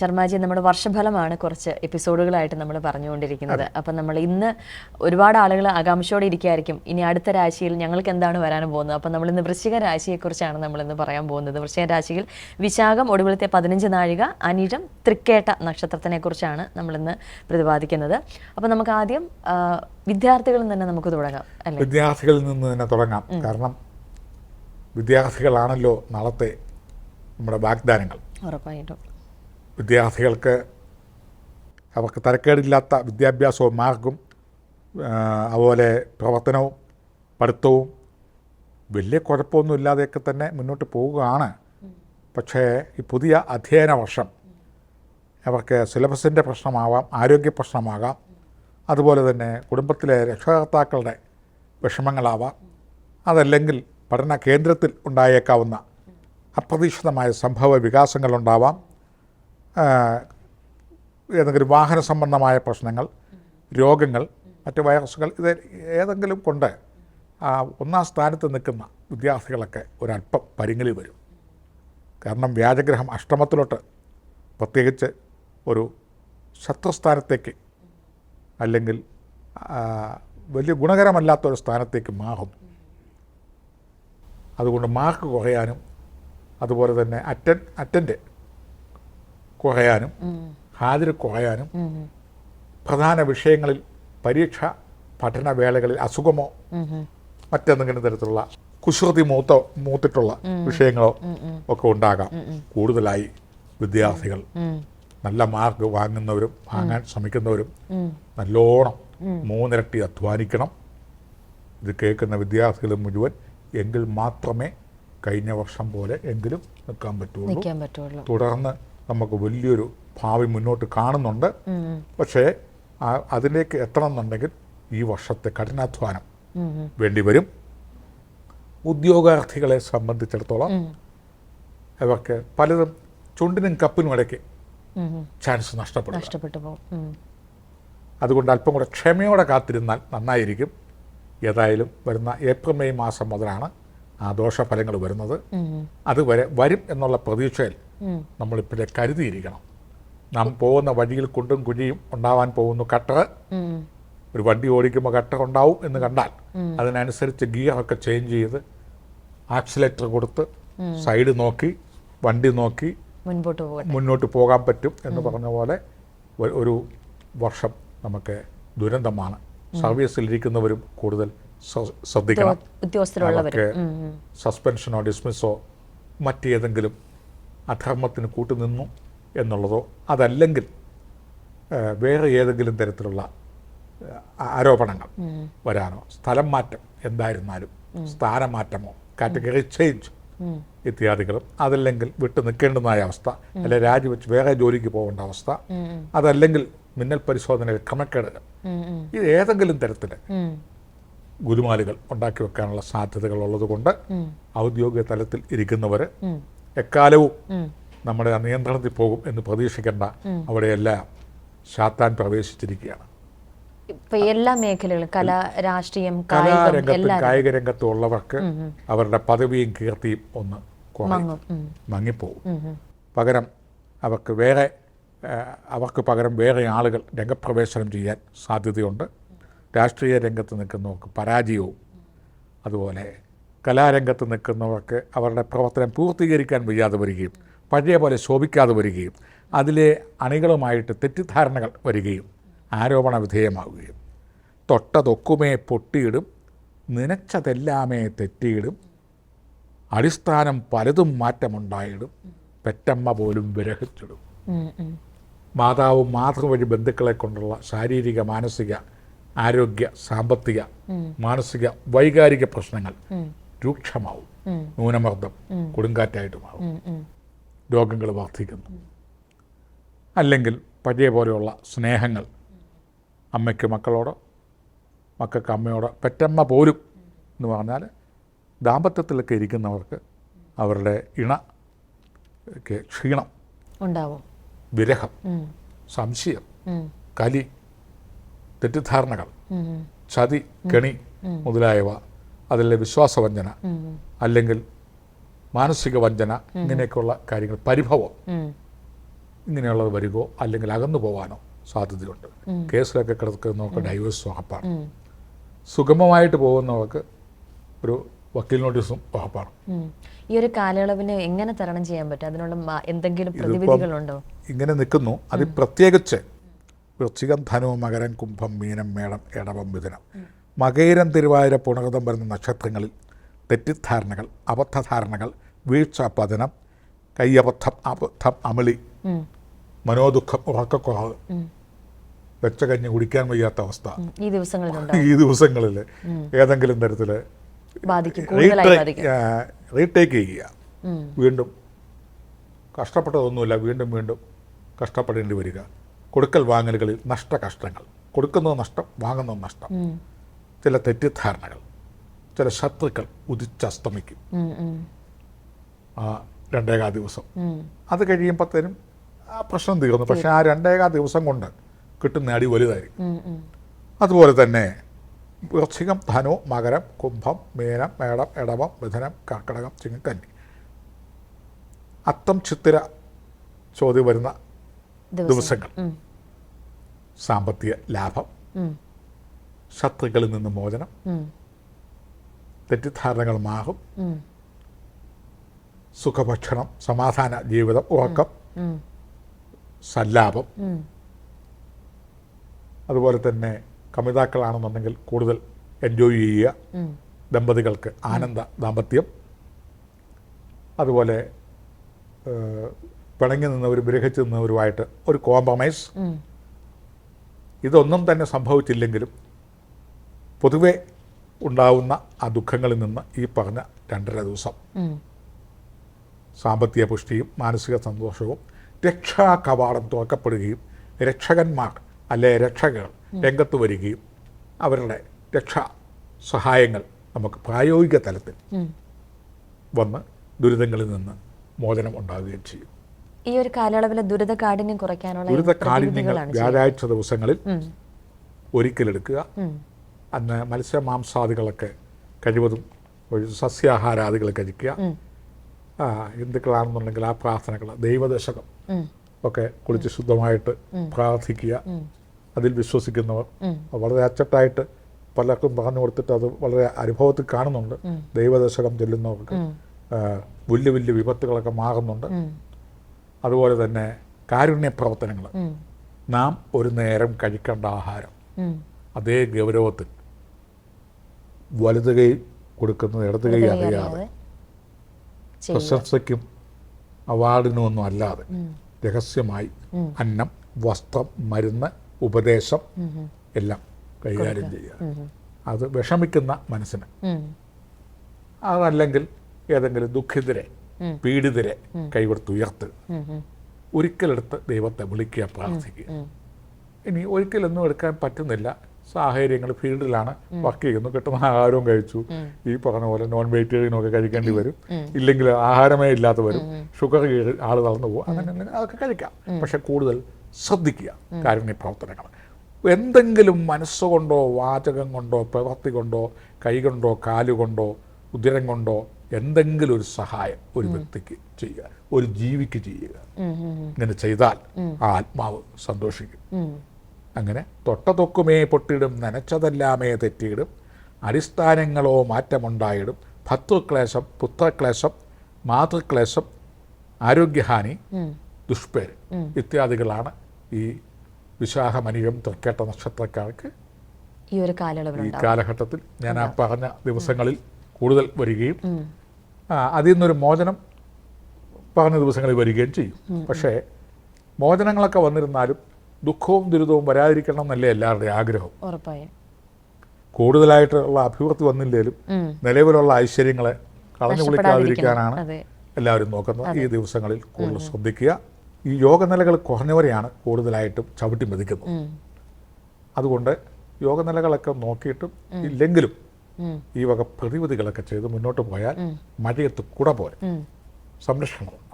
ശർമാജി നമ്മുടെ വർഷഫലമാണ് കുറച്ച് എപ്പിസോഡുകളായിട്ട് നമ്മൾ പറഞ്ഞുകൊണ്ടിരിക്കുന്നത്. അപ്പം നമ്മൾ ഇന്ന് ഒരുപാട് ആളുകൾ ആകാംക്ഷയോടെ ഇരിക്കുകയായിരിക്കും. ഇനി അടുത്ത രാശിയിൽ ഞങ്ങൾക്ക് എന്താണ് വരാൻ പോകുന്നത്? അപ്പം നമ്മൾ ഇന്ന് വൃശ്ചിക രാശിയെക്കുറിച്ചാണ് നമ്മൾ ഇന്ന് പറയാൻ പോകുന്നത്. വൃശ്ചിക രാശിയിൽ വിശാഖം ഒടുവിലത്തെ പതിനഞ്ച് നാഴിക അനിഴം തൃക്കേട്ട നക്ഷത്രത്തിനെ കുറിച്ചാണ് നമ്മളിന്ന് പ്രതിപാദിക്കുന്നത്. അപ്പം നമുക്ക് ആദ്യം വിദ്യാർത്ഥികളിൽ തന്നെ നമുക്ക് തുടങ്ങാം അല്ലേ? വിദ്യാർത്ഥികളിൽ നിന്ന് തന്നെ തുടങ്ങാം. കാരണം വിദ്യാർത്ഥികളാണല്ലോ നാളത്തെ നമ്മുടെ വാഗ്ദാനങ്ങൾ. ഉറപ്പായിട്ടും. വിദ്യാർത്ഥികൾക്ക് അവർക്ക് തരക്കേടില്ലാത്ത വിദ്യാഭ്യാസവും മാർഗം അതുപോലെ പ്രവർത്തനവും പഠിത്തവും വലിയ കുഴപ്പമൊന്നും ഇല്ലാതെയൊക്കെ തന്നെ മുന്നോട്ട് പോവുകയാണ് പക്ഷേ ഈ പുതിയ അധ്യയന വർഷം അവർക്ക് സിലബസിന്റെ പ്രശ്നമാവാം ആരോഗ്യ പ്രശ്നമാകാം അതുപോലെ തന്നെ കുടുംബത്തിലെ രക്ഷകർത്താക്കളുടെ വിഷമങ്ങളാവാം അതല്ലെങ്കിൽ പഠന കേന്ദ്രത്തിൽ ഉണ്ടായേക്കാവുന്ന അപ്രതീക്ഷിതമായ സംഭവ വികാസങ്ങളുണ്ടാവാം ഏതെങ്കിലും വാഹന സംബന്ധമായ പ്രശ്നങ്ങൾ രോഗങ്ങൾ മറ്റ് വൈറസുകൾ ഇത് ഏതെങ്കിലും കൊണ്ട് ഒന്നാം സ്ഥാനത്ത് നിൽക്കുന്ന വിദ്യാർത്ഥികളൊക്കെ ഒരല്പം പരിങ്ങലി വരും. കാരണം വ്യാജഗ്രഹം അഷ്ടമത്തിലോട്ട് പ്രത്യേകിച്ച് ഒരു ശത്രുസ്ഥാനത്തേക്ക് അല്ലെങ്കിൽ വലിയ ഗുണകരമല്ലാത്ത ഒരു സ്ഥാനത്തേക്ക് മാറും. അതുകൊണ്ട് മാർക്ക് കുറയാനും അതുപോലെ തന്നെ അറ്റൻ അറ്റൻഡ് കുറയാനും ഹാജർ കുറയാനും പ്രധാന വിഷയങ്ങളിൽ പരീക്ഷ പഠനവേളകളിൽ അസുഖമോ മറ്റെന്തെങ്കിലും തരത്തിലുള്ള കുശൃതി മൂത്ത മൂത്തിട്ടുള്ള വിഷയങ്ങളോ ഒക്കെ ഉണ്ടാകാം. കൂടുതലായി വിദ്യാർത്ഥികൾ നല്ല മാർക്ക് വാങ്ങുന്നവരും വാങ്ങാൻ ശ്രമിക്കുന്നവരും നല്ലോണം മൂന്നിരട്ടി അധ്വാനിക്കണം. ഇത് കേൾക്കുന്ന വിദ്യാർത്ഥികൾ മുഴുവൻ എങ്കിൽ മാത്രമേ കഴിഞ്ഞ വർഷം പോലെ എങ്കിലും നിൽക്കാൻ പറ്റുള്ളൂ. നിൽക്കാൻ പറ്റുള്ളൂ. തുടർന്ന് നമുക്ക് വലിയൊരു ഭാവി മുന്നോട്ട് കാണുന്നുണ്ട്. പക്ഷേ അതിലേക്ക് എത്തണം എന്നുണ്ടെങ്കിൽ ഈ വർഷത്തെ കഠിനാധ്വാനം വേണ്ടിവരും ഉദ്യോഗാർത്ഥികളെ സംബന്ധിച്ചിടത്തോളം അവർക്ക് പലതും ചുണ്ടിനും കപ്പിനും ഇടയ്ക്ക് ചാൻസ് നഷ്ടപ്പെടും നഷ്ടപ്പെട്ടു പോകും. അതുകൊണ്ട് അല്പം കൂടെ ക്ഷമയോടെ കാത്തിരുന്നാൽ നന്നായിരിക്കും. ഏതായാലും വരുന്ന ഏപ്രിൽ മെയ് മാസം മുതലാണ് ആ ദോഷഫലങ്ങൾ വരുന്നത്. അതുവരെ വരും എന്നുള്ള പ്രതീക്ഷയിൽ നമ്മളിപ്പോഴേ കരുതിയിരിക്കണം. നാം പോകുന്ന വഴിയിൽ കുണ്ടും കുഴിയും ഉണ്ടാവാൻ പോകുന്നു കട്ടർ. ഒരു വണ്ടി ഓടിക്കുമ്പോൾ കട്ടർ ഉണ്ടാവും എന്ന് കണ്ടാൽ അതിനനുസരിച്ച് ഗിയറൊക്കെ ചേഞ്ച് ചെയ്ത് ആക്സിലേറ്റർ കൊടുത്ത് സൈഡ് നോക്കി വണ്ടി നോക്കി മുൻപോട്ട് മുന്നോട്ട് പോകാൻ പറ്റും എന്ന് പറഞ്ഞ പോലെ ഒരു വർഷം നമുക്ക് ദുരന്തമാണ്. സർവീസിലിരിക്കുന്നവരും കൂടുതൽ ശ്ര- ശ്രദ്ധിക്കണം. ഉദ്യോഗസ്ഥരുള്ളവർ സസ്പെൻഷനോ ഡിസ്മിസോ മറ്റേതെങ്കിലും അധർമ്മത്തിന് കൂട്ടുനിന്നു എന്നുള്ളതോ അതല്ലെങ്കിൽ വേറെ ഏതെങ്കിലും തരത്തിലുള്ള ആരോപണങ്ങൾ വരാനോ സ്ഥലം മാറ്റം എന്തായിരുന്നാലും സ്ഥാനമാറ്റമോ കാറ്റഗറി ചേഞ്ച് ഇത്യാദികളും അതല്ലെങ്കിൽ വിട്ടു നിൽക്കേണ്ടുന്നതായ അവസ്ഥ അല്ലെ രാജിവെച്ച് വേറെ ജോലിക്ക് പോകേണ്ട അവസ്ഥ അതല്ലെങ്കിൽ മിന്നൽ പരിശോധനയിൽ ക്രമക്കേടുകൾ. ഇത് ഏതെങ്കിലും തരത്തിൽ ഗുരുമാലുകൾ ഉണ്ടാക്കി വെക്കാനുള്ള സാധ്യതകൾ ഉള്ളതുകൊണ്ട് ഔദ്യോഗിക തലത്തിൽ ഇരിക്കുന്നവർ എക്കാലവും നമ്മുടെ നിയന്ത്രണത്തിൽ പോകും എന്ന് പ്രതീക്ഷിക്കേണ്ട അവിടെയെല്ലാം ശാത്താൻ പ്രവേശിച്ചിരിക്കുകയാണ്. എല്ലാ മേഖലകളും കല രാഷ്ട്രീയം കലാരംഗത്തും കായിക രംഗത്തും ഉള്ളവർക്ക് അവരുടെ പദവിയും കീർത്തിയും ഒന്ന്. മങ്ങിപ്പോവും. പകരം അവർക്ക് വേറെ അവർക്ക് പകരം വേറെ ആളുകൾ രംഗപ്രവേശനം ചെയ്യാൻ സാധ്യതയുണ്ട്. രാഷ്ട്രീയ രംഗത്ത് നിൽക്കുന്നവർക്ക് പരാജയവും അതുപോലെ കലാരംഗത്ത് നിൽക്കുന്നവർക്ക് അവരുടെ പ്രവർത്തനം പൂർത്തീകരിക്കാൻ വയ്യാതെ വരികയും പഴയ പോലെ ശോഭിക്കാതെ വരികയും അതിലെ അണികളുമായിട്ട് തെറ്റിദ്ധാരണകൾ വരികയും ആരോപണ വിധേയമാവുകയും. തൊട്ടതൊക്കുമേ പൊട്ടിയിടും നനച്ചതെല്ലാമേ തെറ്റിയിടും അടിസ്ഥാനം പലതും മാറ്റമുണ്ടായിടും പെറ്റമ്മ പോലും വിരഹിച്ചിടും. മാതാവും മാതൃ വഴി ബന്ധുക്കളെ കൊണ്ടുള്ള ശാരീരിക മാനസിക ആരോഗ്യ സാമ്പത്തിക മാനസിക വൈകാരിക പ്രശ്നങ്ങൾ രൂക്ഷമാവും. ന്യൂനമർദ്ദം കൊടുങ്കാറ്റായിട്ട് മാറും. രോഗങ്ങൾ വർദ്ധിക്കുന്നു. അല്ലെങ്കിൽ പഴയ പോലെയുള്ള സ്നേഹങ്ങൾ അമ്മയ്ക്ക് മക്കളോടോ മക്കൾക്ക് അമ്മയോടോ പെറ്റമ്മ പോലും എന്ന് പറഞ്ഞാൽ ദാമ്പത്യത്തിലൊക്കെ ഇരിക്കുന്നവർക്ക് അവരുടെ ഇണ ക്ക് ക്ഷീണം ഉണ്ടാവും. വിരഹം സംശയം കലി തെറ്റിദ്ധാരണകൾ ചതി കെണി മുതലായവ അതിലെ വിശ്വാസവഞ്ചന അല്ലെങ്കിൽ മാനസിക വഞ്ചന ഇങ്ങനെയൊക്കെയുള്ള കാര്യങ്ങൾ പരിഭവം. ഇങ്ങനെയുള്ളത് വരികയോ അല്ലെങ്കിൽ അകന്നു പോകാനോ സാധ്യതയുണ്ട്. കേസിലൊക്കെ കിടക്കുന്നവർക്ക് ഡൈവേഴ്സ് ഉറപ്പാണ്. സുഗമമായിട്ട് പോകുന്നവർക്ക് ഒരു വക്കീൽ നോട്ടീസും ഉറപ്പാണ്. ഈ ഒരു കാലയളവിന് എങ്ങനെ തരണം ചെയ്യാൻ പറ്റും? അതിനുള്ള എന്തെങ്കിലും പ്രതിവിധികളുണ്ടോ? ഇങ്ങനെ നിൽക്കുന്നു. അതിൽ പ്രത്യേകിച്ച് വൃശ്ചികം ധനവും മകരൻ കുംഭം മീനം മേടം ഇടവം മിഥുനം. മകേരം തിരുവായൂര പുണകതം വരുന്ന നക്ഷത്രങ്ങളിൽ തെറ്റിദ്ധാരണകൾ അബദ്ധധാരണകൾ വീഴ്ച പതനം കയ്യബദ്ധം അബദ്ധം അമളി. മനോദുഃഖം ഉറക്കക്കുറവ് വെച്ച കഞ്ഞി കുടിക്കാൻ വയ്യാത്ത അവസ്ഥ. ഈ ദിവസങ്ങളിലുണ്ടോ ഈ ദിവസങ്ങളിൽ ഏതെങ്കിലും തരത്തിൽ റീടേക്ക് ചെയ്യുക. വീണ്ടും കഷ്ടപ്പെട്ടതൊന്നുമില്ല. വീണ്ടും വീണ്ടും കഷ്ടപ്പെടേണ്ടി വരിക. കൊടുക്കൽ വാങ്ങലുകളിൽ നഷ്ടകഷ്ടങ്ങൾ. കൊടുക്കുന്നത് നഷ്ടം വാങ്ങുന്നത് നഷ്ടം. ചില തെറ്റിദ്ധാരണകൾ ചില ശത്രുക്കൾ ഉദിച്ചസ്തമിക്കും. ആ രണ്ടേകാ ദിവസം. അത് കഴിയുമ്പോഴത്തേനും ആ പ്രശ്നം തീർന്നു പക്ഷെ ആ രണ്ടേകാ ദിവസം കൊണ്ട് കിട്ടുന്ന അടി വലുതായിരിക്കും. അതുപോലെ തന്നെ വൃശ്ചികം ധനു മകരം കുംഭം മീനം മേടം ഇടവം മിഥുനം കർക്കിടകം ചിങ്ങക്കന്നി അത്തം ചിത്തിര ചോദ്യം വരുന്ന ദിവസങ്ങൾ. സാമ്പത്തിക ലാഭം. ശത്രുക്കളിൽ നിന്ന് മോചനം. തെറ്റിദ്ധാരണകൾ മാറും. സുഖഭക്ഷണം സമാധാന ജീവിതം ഉറക്കം സല്ലാപം. അതുപോലെ തന്നെ കമിതാക്കളാണെന്നുണ്ടെങ്കിൽ കൂടുതൽ എൻജോയ് ചെയ്യുക. ദമ്പതികൾക്ക് ആനന്ദ ദാമ്പത്യം. അതുപോലെ പിണങ്ങി നിന്നവരും വിരഹിച്ചു നിന്നവരുമായിട്ട് ഒരു കോംപ്രമൈസ്. ഇതൊന്നും തന്നെ സംഭവിച്ചില്ലെങ്കിലും പൊതുവെ ഉണ്ടാവുന്ന ആ ദുഃഖങ്ങളിൽ നിന്ന് ഈ പറഞ്ഞ രണ്ടര ദിവസം സാമ്പത്തിക പുഷ്ടിയും മാനസിക സന്തോഷവും രക്ഷാ കവാടം തുറക്കപ്പെടുകയും രക്ഷകന്മാർ അല്ലെ രക്ഷകർ രംഗത്ത് വരികയും അവരുടെ രക്ഷാ സഹായങ്ങൾ നമുക്ക് പ്രായോഗിക തലത്തിൽ. വന്ന് ദുരിതങ്ങളിൽ നിന്ന് മോചനം ഉണ്ടാവുകയും ചെയ്യും ഈ ഒരു കാലയളവിലെ ദുരിത കാഠിന്യം കുറയ്ക്കാനുള്ള ദുരിത കാഠിന്യങ്ങൾ വ്യാഴാഴ്ച ദിവസങ്ങളിൽ. ഒരിക്കലെടുക്കുക. അന്ന് മത്സ്യമാംസാദികളൊക്കെ കഴിവതും ഒരു സസ്യാഹാരാദികൾ കഴിക്കുക. ഹിന്ദുക്കളാണെന്നുണ്ടെങ്കിൽ ആ പ്രാർത്ഥനകൾ ദൈവദശകം ഒക്കെ കുളിച്ച് ശുദ്ധമായിട്ട് പ്രാർത്ഥിക്കുക. അതിൽ വിശ്വസിക്കുന്നവർ. വളരെ അച്ചട്ടായിട്ട് പലർക്കും പറഞ്ഞു കൊടുത്തിട്ട് അത് വളരെ അനുഭവത്തിൽ കാണുന്നുണ്ട്. ദൈവദശകം ചൊല്ലുന്നവർക്ക് വലിയ വലിയ വിപത്തുകളൊക്കെ മാറുന്നുണ്ട്. അതുപോലെ തന്നെ കാരുണ്യ പ്രവർത്തനങ്ങൾ. നാം ഒരു നേരം കഴിക്കേണ്ട ആഹാരം. അതേ ഗൗരവത്തിൽ വലത് കൈ കൊടുക്കുന്നത് ഇടത് കൈ അറിയാതെ പ്രശംസയ്ക്കും അവാർഡിനും ഒന്നും അല്ലാതെ രഹസ്യമായി. അന്നം വസ്ത്രം മരുന്ന് ഉപദേശം. എല്ലാം കൈകാര്യം ചെയ്യുക അത് വിഷമിക്കുന്ന മനസ്സിന്. അതല്ലെങ്കിൽ ഏതെങ്കിലും ദുഃഖിതരെ. പീഡിതരെ. ഉം. ഒരിക്കലെടുത്ത് ദൈവത്തെ വിളിക്കുക പ്രാർത്ഥിക്കുക. ഇനി ഒരിക്കലൊന്നും എടുക്കാൻ പറ്റുന്നില്ല സാഹചര്യങ്ങൾ ഫീൽഡിലാണ് വർക്ക് ചെയ്യുന്നു. കിട്ടുന്ന ആഹാരവും കഴിച്ചു. ഈ പറഞ്ഞ പോലെ നോൺ വെജിറ്റേറിയനും ഒക്കെ കഴിക്കേണ്ടി വരും. ഇല്ലെങ്കിൽ ആഹാരമേ ഇല്ലാത്തവരും ഷുഗർ ആൾ തളർന്നു പോകും. അങ്ങനെ അങ്ങനെ അതൊക്കെ കഴിക്കാം. പക്ഷെ കൂടുതൽ ശ്രദ്ധിക്കുക കാരുണ്യ പ്രവർത്തനങ്ങൾ. എന്തെങ്കിലും മനസ്സുകൊണ്ടോ വാചകം കൊണ്ടോ പ്രവൃത്തി കൊണ്ടോ കൈകൊണ്ടോ കാലുകൊണ്ടോ ഉദരം കൊണ്ടോ എന്തെങ്കിലും ഒരു സഹായം ഒരു വ്യക്തിക്ക് ചെയ്യുക. ഒരു ജീവിക്ക് ചെയ്യുക. ഇങ്ങനെ ചെയ്താൽ ആ ആത്മാവ് സന്തോഷിക്കും. അങ്ങനെ തൊട്ടതൊക്കുമേ പൊട്ടിയിടും നനച്ചതെല്ലാമേ തെറ്റിയിടും. അടിസ്ഥാനങ്ങളോ മാറ്റമുണ്ടായിടും. ഭർത്തൃക്ലേശം പുത്രക്ലേശം മാതൃക്ലേശം ആരോഗ്യഹാനി. ദുഷ്പേര് ഇത്യാദികളാണ് ഈ വിശാഖമനികം തൃക്കേട്ട നക്ഷത്രക്കാർക്ക് ഈ ഒരു ഈ കാലഘട്ടത്തിൽ ഞാൻ ആ പറഞ്ഞ ദിവസങ്ങളിൽ കൂടുതൽ വരികയും. അതിൽ നിന്നൊരു മോചനം പറഞ്ഞ ദിവസങ്ങളിൽ വരികയും ചെയ്യും. പക്ഷേ മോചനങ്ങളൊക്കെ വന്നിരുന്നാലും ദുഃഖവും ദുരിതവും വരാതിരിക്കണം എന്നല്ലേ എല്ലാവരുടെയും ആഗ്രഹം. ഉറപ്പായും. കൂടുതലായിട്ടുള്ള അഭിവൃദ്ധി വന്നില്ലേലും ഉം. നിലവിലുള്ള ഐശ്വര്യങ്ങളെ കളഞ്ഞു കുളിക്കാതിരിക്കാനാണ് എല്ലാവരും നോക്കുന്നത്. ഈ ദിവസങ്ങളിൽ കൂടുതൽ ശ്രദ്ധിക്കുക. ഈ യോഗനിലകൾ കുറഞ്ഞവരെയാണ് കൂടുതലായിട്ടും ചവിട്ടി മെതിക്കുന്നത്. അതുകൊണ്ട് യോഗനിലകളൊക്കെ നോക്കിയിട്ടും ഇല്ലെങ്കിലും. ഈ വക പ്രതിവിധികളൊക്കെ ചെയ്ത് മുന്നോട്ട് പോയാൽ മഴയത്ത് കൂടെ പോലെ. സംരക്ഷണം.